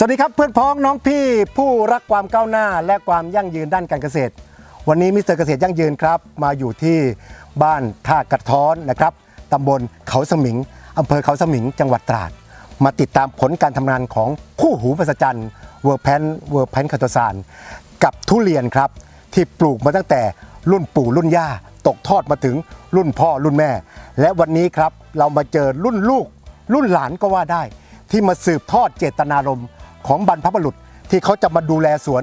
สวัสดีครับเพื่อนพ้องน้องพี่ผู้รักความก้าวหน้าและความยั่งยืนด้านการเกษตร วันนี้มิสเตอร์เกษตรยั่งยืนครับมาอยู่ที่บ้านท่ากระท้อนนะครับตำบลเขาสมิงอำเภอเขาสมิงจังหวัดตราด มาติดตามผลการทำงานของคู่หูประจันเวอร์แพนเวอร์แพนคาโตซานกับทุเรียนครับ ที่ปลูกมาตั้งแต่รุ่นปู่รุ่นย่าตกทอดมาถึงรุ่นพ่อรุ่นแม่ และวันนี้ครับเรามาเจอรุ่นลูก รุ่นหลานก็ว่าได้ ที่มาสืบทอดเจตนารมณ์ ของบรรพบุรุษที่เขาจะมาดูแลสวน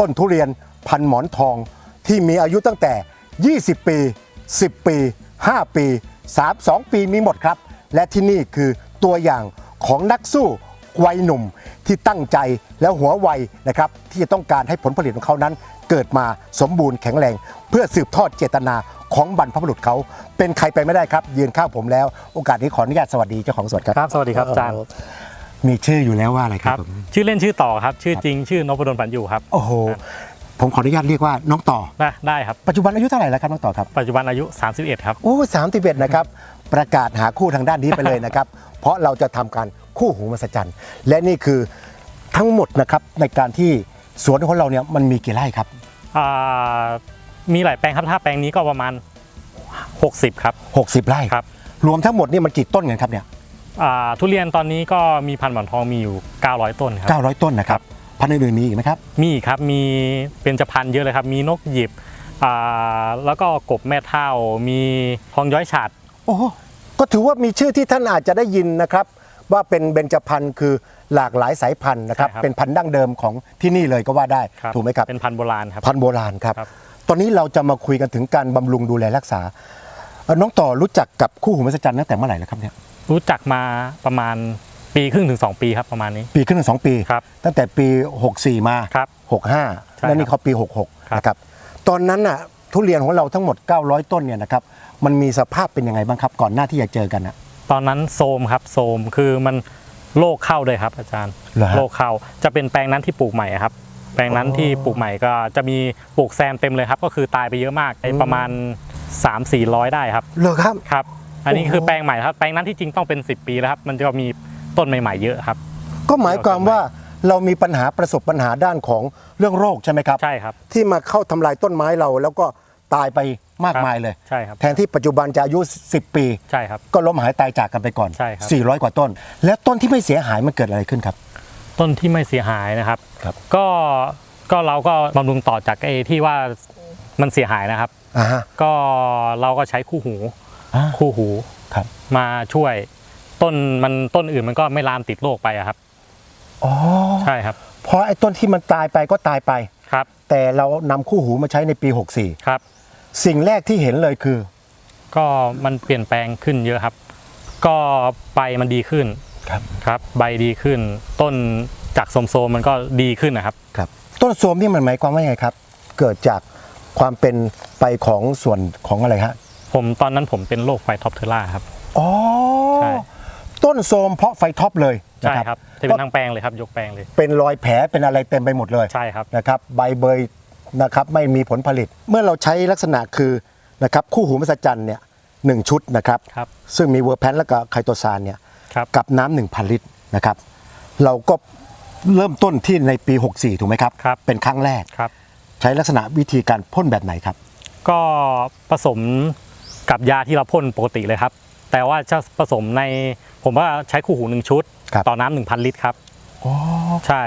ต้นทุเรียนพันหมอนทอง ที่มีอายุตั้งแต่ 20 ปี 10 ปี 5 ปี 3 2 ปีมีหมดครับ และที่นี่คือตัวอย่างของนักสู้วัยหนุ่มที่ตั้งใจแล้วหัวไวนะครับ ที่จะต้องการให้ผลผลิตของเขานั้น เกิดมาสมบูรณ์แข็งแรง เพื่อสืบทอดเจตนาของบรรพบุรุษเขา เป็นใครไปไม่ได้ครับ ยืนข้างผมแล้ว โอกาสนี้ขออนุญาตสวัสดีเจ้าของสวนครับ ครับ สวัสดีครับอาจารย์ มีชื่ออยู่แล้วว่าอะไรคครัรับบผมชื่อเล่นชื่อต่อครับ ชื่อจริงชื่อนพดลผันอยู่ครับโอ้โห ผมขออนุญาตเรียกว่าน้องต่อได้ได้ครับ ปัจจุบันอายุเท่าไหร่แล้วครับน้องต่อครับปัจจุบันอายุ 31 ครับ โอ้สามสิบเอ็ดนะครับ ประกาศหาคู่ทางด้านนี้ไปเลยนะครับ เพราะเราจะทำการคู่หูมหัศจรรย์ และนี่คือทั้งหมดนะครับในการที่สวนของเราเนี่ยมันมีกี่ไร่ครับ อ่ามีหลายแปลงครับถ้าแปลงนี้ก็ประมาณ 60 ครับ 60 ไร่ครับ รวมทั้งหมดนี่มันกี่ต้นกันครับเนี่ยอ่า ทุเรียนตอนนี้ก็มีพันธุ์หมอนทองมีอยู่ 900 ต้นครับ 900 ต้นนะครับ พันธุ์อื่นๆมีอีกไหมครับ มีอีกครับ มีเป็นจพันธุ์เยอะเลยครับ มีนกหยิบอ่าแล้วก็กบแม่เท่า มีทองย้อยฉาด โอ้โหก็ถือว่ามีชื่อที่ท่านอาจจะได้ยินนะครับ ว่าเป็นเบญจพรรณคือหลากหลายสายพันธุ์นะครับ ใช่ครับเป็นพันธุ์ดั้งเดิมของที่นี่เลยก็ว่าได้ ครับถูกไหมครับ เป็นพันธุ์โบราณครับ พันธุ์โบราณครับ ครับ ตอนนี้เราจะมาคุยกันถึงการบำรุงดูแลรักษาเอ่อน้องต่อรู้จักกับคู่หูมหัศจรรย์ตั้งแต่เมื่อไหร่แล้วครับเนี่ย รู้จักมาประมาณปีครึ่งถึง 2 ปีครับประมาณนี้ ปีขึ้นงสองปี ครับตั้งแต่ปี 64 มาครับ65ใช่และนี่ครับเขาปีครับ66นะครับตอนนั้นน่ะทุเรียนของเราทั้งหมด 900 ต้นเนี่ยนะครับมันมีสภาพเป็นยังไงบ้างครับ ก่อนหน้าที่จะเจอกันนะ ตอนนั้นโซมครับโซมคือมันโรคเข้าเลยครับ อาจารย์เหรอฮะ โรคเข้าจะเป็นแปลงนั้นที่ปลูกใหม่อะครับ แปลงนั้นอ๋อที่ปลูกใหม่ก็จะมีปลูกแซมเต็มเลยครับ ก็คือตายไปเยอะมากไอ้ประมาณ 3 4 0 0 ได้ครับ เหรอครับ ครับ อันนี้โอ้โหคือแปลงใหม่ครับแปลงนั้นที่จริงต้องเป็น 10 ปีแล้วครับ มันจะมีต้นใหม่ๆเยอะครับ ก็หมายความว่าเรามีปัญหาประสบปัญหาด้านของเรื่องโรคใช่ไหมครับ ใช่ครับ ที่มาเข้าทำลายต้นไม้เราแล้วก็ตายไปมากครับมายเลยใช่ครับแทนที่ปัจจุบันจะอายุ 10 ปีใช่ครับก็ล้มหายตายจากกันไปก่อนใช่ครับ400 กว่าต้น แล้วต้นที่ไม่เสียหายมันเกิดอะไรขึ้นครับ ต้นที่ไม่เสียหายนะครับครับ ก็ก็เราก็บำรุงต่อจากไอ้ที่ว่ามันเสียหายนะครับอ่าฮะก็เราก็ใช้คู่หูอ่า คู่หูครับ มาช่วยต้นมันต้นอื่นมันก็ไม่ลามติดโรคไปอะครับอ๋อใช่ครับ เพราะไอ้ต้นที่มันตายไปก็ตายไปครับ แต่เรานำคู่หูมาใช้ในปีครับ64สิ่งแรกที่เห็นเลยคือ ก็มันเปลี่ยนแปลงขึ้นเยอะครับ ก็ใบมันดีขึ้นครับครับ ใบดีขึ้น ต้นจากโสมๆมันก็ดีขึ้นนะครับครับ ต้นโทรมนี่มันหมายความว่าไงครับ เกิดจากความเป็นไปของส่วนของอะไรฮะ ผมตอนนั้นผมเป็นโรคไฟท็อปเทอร่าครับ อ๋อใช่ ต้นโทรมเพราะไฟท็อปเลยนะใช่ครับจะเป็นทั้งแปลงเลยครับ ยกแปลงเลย เป็นรอยแผลเป็นอะไรเต็มไปหมดเลยใช่ครับ นะครับ ใบเบยนะครับไม่มีผลผลิต เมื่อเราใช้ลักษณะคือนะครับคู่หูมหัศจรรย์เนี่ยหนึ่งชุดนะครับ ครับ ซึ่งมีเวอร์แพนและก็ไคโตซานเนี่ย ครับ กับน้ำหนึ่งพันลิตรนะครับ เราก็เริ่มต้นที่ในปี 64 ถูกไหมครับ ครับ เป็นครั้งแรก ครับ ใช้ลักษณะวิธีการพ่นแบบไหนครับ ก็ผสม กับยาที่เราพ่นปกติเลยครับ แต่ว่าจะผสมในผมว่าใช้คู่หูหนึ่งชุด ครับ ต่อน้ำหนึ่งพันลิตรครับใช่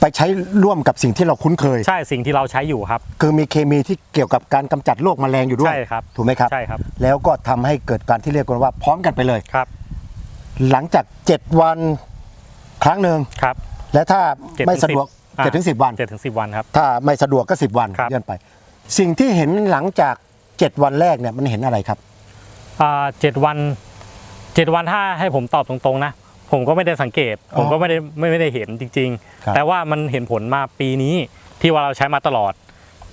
ไปใช้ร่วมกับสิ่งที่เราคุ้นเคย ใช่สิ่งที่เราใช้อยู่ครับ คือมีเคมีที่เกี่ยวกับการกำจัดโรคแมลงอยู่ด้วยใช่ครับถูกไหมครับ ใช่ครับ แล้วก็ทำให้เกิดการที่เรียกกันว่าพร้อมกันไปเลย ครับหลังจาก 7 วันครั้งหนึ่งครับ และถ้าเจ็ดไม่ถึงสะดวกอ่าเจ็ดถึงสิบวัน เจ็ดถึงสิบวันครับ ถ้าไม่สะดวกก็ 10 วันครับ เลื่อนไป สิ่งที่เห็นหลังจาก 7 วันแรกเนี่ยมันเห็นอะไรครับอ่าเจ็ดวันเจ็ดวันถ้าให้ผมตอบตรงๆนะ ผมก็ไม่ได้สังเกตอ๋อผมก็ไม่ได้ไม่ไม่ได้เห็นจริงครับๆแต่ว่ามันเห็นผลมาปีนี้ที่ว่าเราใช้มาตลอด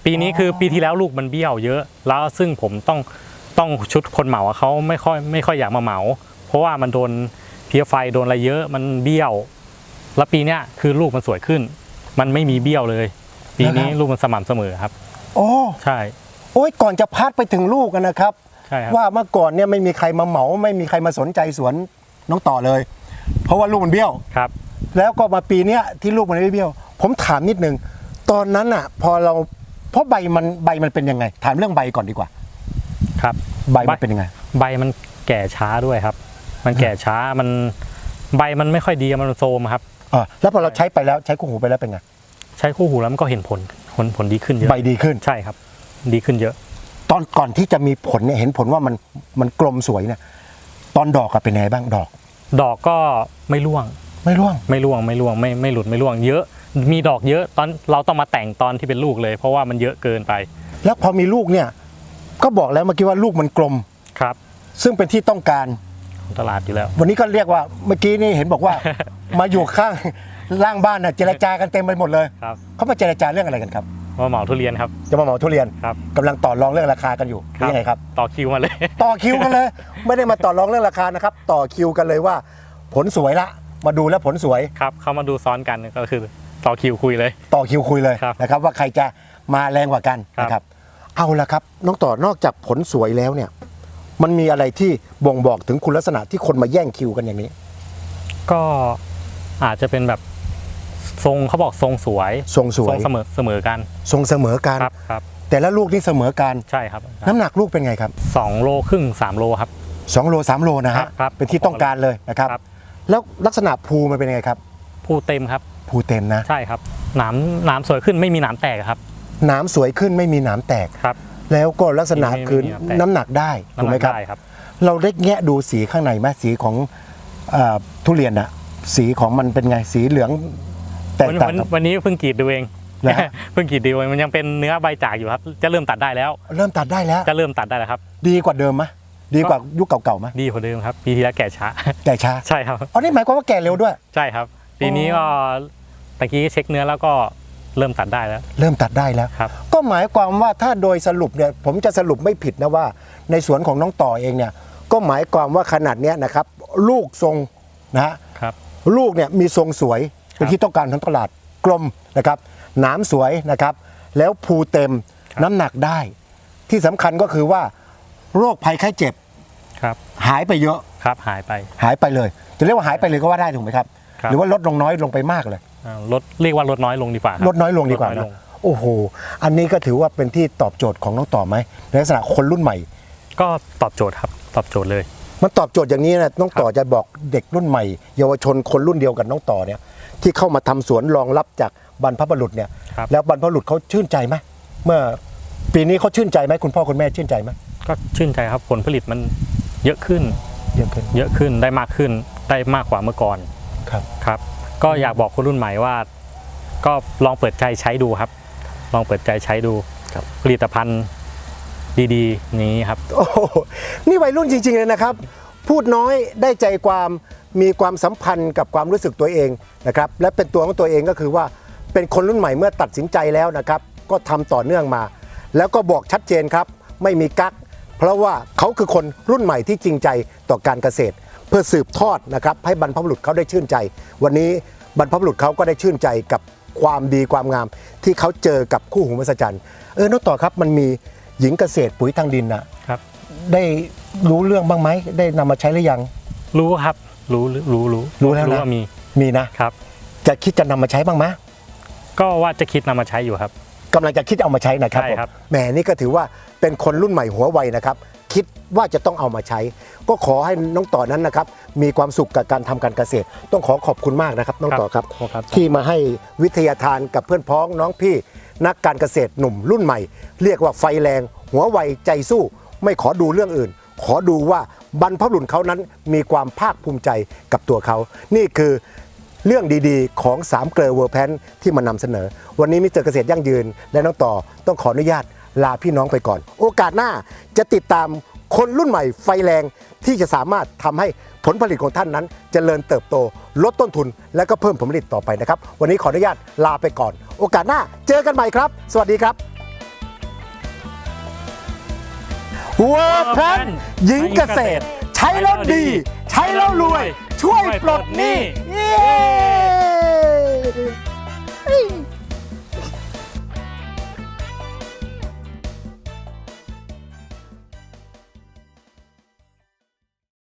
ปีนี้คือปีที่แล้วลูกมันเบี้ยวเยอะ แล้วซึ่งผมต้องต้องชุดคนเหมาอะเขาไม่ค่อยไม่ค่อยอยากมาเหมา เพราะว่ามันโดนเพี้ยไฟโดนอะไรเยอะมันเบี้ยว แล้วปีเนี้ยคือลูกมันสวยขึ้น มันไม่มีเบี้ยวเลย ปีนี้นะครับลูกมันสม่ำเสมอครับ โอ้ใช่ โอ้ยก่อนจะพัดไปถึงลูกกันนะครับ ใช่ครับ ว่าเมื่อก่อนเนี่ยไม่มีใครมาเหมาไม่มีใครมาสนใจสวนน้องต่อเลย เพราะว่าลูกมันเบี้ยว ครับ แล้วก็มาปีเนี้ยที่ลูกมันไม่เบี้ยว ผมถามนิดนึง ตอนนั้นอะ พอเราเพราะใบมันใบมันเป็นยังไง ถามเรื่องใบก่อนดีกว่า ครับ ใบมันเป็นยังไง ใบมันแก่ช้าด้วยครับ มันแก่ช้า มันใบมันไม่ค่อยดีมันโซมครับ อ่าแล้วพอเราใช้ไปแล้วใช้คู่หูไปแล้วเป็นไง ใช้คู่หูแล้วมันก็เห็นผลผลผลดีขึ้นเยอะใบดีขึ้น ใช่ครับ ดีขึ้นเยอะ ตอนก่อนที่จะมีผลเนี่ยเห็นผลว่ามันมันกลมสวยเนี่ยตอนดอกอะเป็นยังไงบ้างดอก ดอกก็ไม่ร่วง ไม่ร่วง ไม่ร่วงไม่ร่วงไม่ไม่หลุดไม่ร่วงเยอะ มีดอกเยอะตอนเราต้องมาแต่งตอนที่เป็นลูกเลย เพราะว่ามันเยอะเกินไป แล้วพอมีลูกเนี่ย ก็บอกแล้วเมื่อกี้ว่าลูกมันกลมครับ ซึ่งเป็นที่ต้องการของตลาดอยู่แล้ว วันนี้ก็เรียกว่าเมื่อกี้นี่เห็นบอกว่า มาอยู่ข้างล่างบ้านน่ะเจรจากันเต็มไปหมดเลยครับเขามาเจรจาเรื่องอะไรกันครับ มาเหมาทุเรียนครับ จะมาเหมาทุเรียนครับ กำลังต่อรองเรื่องราคากันอยู่หรือยังไงครับ ต่อคิวมาเลย ต่อคิวกันเลย ไม่ได้มาต่อรองเรื่องราคานะครับ ต่อคิวกันเลยว่า ผลสวยละ มาดูแล้วผลสวย ครับ เข้ามาดูซ้อนกันก็คือต่อคิวคุยเลย ต่อคิวคุยเลยครับนะครับ ว่าใครจะมาแรงกว่ากันครับ นะครับ เอาละครับ น้องต่อนอกจากผลสวยแล้วเนี่ย มันมีอะไรที่บ่งบอกถึงคุณลักษณะที่คนมาแย่งคิวกันอย่างนี้ ก็อาจจะเป็นแบบ ทรงเขาบอกทรงสวยทรงสวยเสมอเสมอกันทรงเสมอกัน ครับครับแต่ละลูกนี่เสมอกัน ใช่ครับน้ำหนักลูกเป็นไงครับสองโลครึ่งสามโลครับ 2โล3โลนะครัฮะบครับเป็นที่ต้องการเลยนะครับ ครับ แล้วลักษณะภูมันเป็นยังไงครับผู้เต็มครับ ภูเต็มนะใช่ครับหนามหนามสวยขึ้นไม่มีหนามแตกครับหนามสวยขึ้นไม่มีหนามแตก ครับ แล้วก็ลักษณะไม่คือไม่มีหนามแตก น้ำหนักได้ถูกไหมครับน้ำนักได้ครับ เราได้แงะดูสีข้างในไหมสีของเอ่อทุเรียนอะสีของมันเป็นไงสีเหลือง แตกวันต่างวันกับ วันนี้เพิ่งกรีดดูเองเหรอฮะ เพิ่งกรีดดูเองมันยังเป็นเนื้อใบจากอยู่ครับ จะเริ่มตัดได้แล้ว เริ่มตัดได้แล้ว จะเริ่มตัดได้แล้วครับ ดีกว่าเดิมไหมดีกว่ายุคเก่าๆไหมดีกว่าเดิมครับ ปีที่แล้วแก่ช้า แก่ช้าใช่ครับ อ๋อนี่หมายความว่าแก่เร็วด้วย ใช่ครับ ปีนี้ก็ตะกี้เช็คเนื้อแล้วก็เริ่มตัดได้แล้วเริ่มตัดได้แล้ว ครับ ก็หมายความว่าถ้าโดยสรุปเนี่ยผมจะสรุปไม่ผิดนะว่า ในสวนของน้องต่อเองเนี่ยก็หมายความว่าขนาดเนี้ยนะครับ ลูกทรงนะฮะครับ ลูกเนี่ยมีทรงสวย เป็นครับที่ต้องการของตลาดกลมนะครับหนามสวยนะครับ แล้วภูเต็มครับน้ำหนักได้ ที่สำคัญก็คือว่า โรคภัยไข้เจ็บครับหายไปเยอะครับหายไปหายไปเลย จะเรียกว่าหายไปเลยก็ว่าได้ถูกไหมครับครับหรือว่าลดลงน้อยลงไปมากเลยอ่าลดเรียกว่าลดน้อยลงดีกว่าครับลดน้อยลงดีกว่าลนะงโอ้โห อันนี้ก็ถือว่าเป็นที่ตอบโจทย์ของน้องต่อไหมในลักษณะคนรุ่นใหม่ ก็ตอบโจทย์ครับตอบโจทย์เลย มันตอบโจทย์อย่างนี้นะน้องต่อจะบอกเด็กรุ่นใหม่ เยาวชนคนรุ่นเดียวกันน้องต่อเนี่ย ที่เข้ามาทำสวนรองรับจากบรรพบุรุษเนี่ยครับแล้วบรรพบุรุษเขาชื่นใจไหมเมื่อปีนี้เขาชื่นใจไหมคุณพ่อคุณแม่ชื่นใจไหมก็ชื่นใจครับผลผลิตมันเยอะขึ้นเยอะขึ้นเยอะขึ้นได้มากขึ้นได้มากกว่าเมื่อก่อนครับครับ ก็อยากบอกคนรุ่นใหม่ว่า ก็ลองเปิดใจใช้ดูครับ ลองเปิดใจใช้ดูครับผลิตภัณฑ์ดีๆนี้ครับโอ้โหนี่วัยรุ่นจริง ๆเลยนะครับ พูดน้อยได้ใจความมีความสัมพันธ์กับความรู้สึกตัวเองนะครับและเป็นตัวของตัวเองก็คือว่าเป็นคนรุ่นใหม่เมื่อตัดสินใจแล้วนะครับก็ทำต่อเนื่องมา แล้วก็บอกชัดเจนครับไม่มีกักเพราะว่าเขาคือคนรุ่นใหม่ที่จริงใจต่อการเกษตร เพื่อสืบทอดนะครับให้บรรพบุรุษเขาได้ชื่นใจ วันนี้บรรพบุรุษเขาก็ได้ชื่นใจกับความดีความงาม ที่เขาเจอกับคู่หูมหัศจรรย์เออน้องต่อครับมันมีหญิงเกษตรปุ๋ยทางดินนะครับได้ รู้เรื่องบ้างไหมได้นำมาใช้หรือยัง รู้ครับ รู้รู้รู้รู้แล้วนะ รู้ว่ามีมีนะ ครับ จะคิดจะนำมาใช้บ้างไหมก็ว่าจะคิดนำมาใช้อยู่ครับ กำลังจะคิดเอามาใช้นะครับใช่ผมครับแหมนี่ก็ถือว่าเป็นคนรุ่นใหม่หัวไวนะครับ คิดว่าจะต้องเอามาใช้ ก็ขอให้น้องต่อนั้นนะครับ มีความสุขกับการทำการเกษตร ต้องขอขอบคุณมากนะครับน้องต่อครับ ครับ ที่มาให้วิทยาทานกับเพื่อนพ้องน้องพี่ นักการเกษตรหนุ่มรุ่นใหม่ เรียกว่าไฟแรง หัวไวใจสู้ ไม่ขอดูเรื่องอื่น ขอดูว่าบรรพบุรุษเขานั้นมีความภาคภูมิใจกับตัวเขา นี่คือเรื่องดีๆ ของ3ามเกลอเวอร์แพนที่มานำเสนอ วันนี้มิสเตอร์เกษตรยั่งยืน และน้องต่อต้องขออนุญาตลาพี่น้องไปก่อน โอกาสหน้าจะติดตามคนรุ่นใหม่ไฟแรงที่จะสามารถทำให้ผลผลิตของท่านนั้นจเจริญเติบโต ลดต้นทุน และก็เพิ่มผลผลิตต่อไปนะครับ วันนี้ขออนุญาตลาไปก่อน โอกาสหน้าเจอกันใหม่ครับ สวัสดีครับ วัวแพนหญิงเกษตร ใช้แล้วดี ใช้แล้วรวย ช่วยปลดหนี้เย้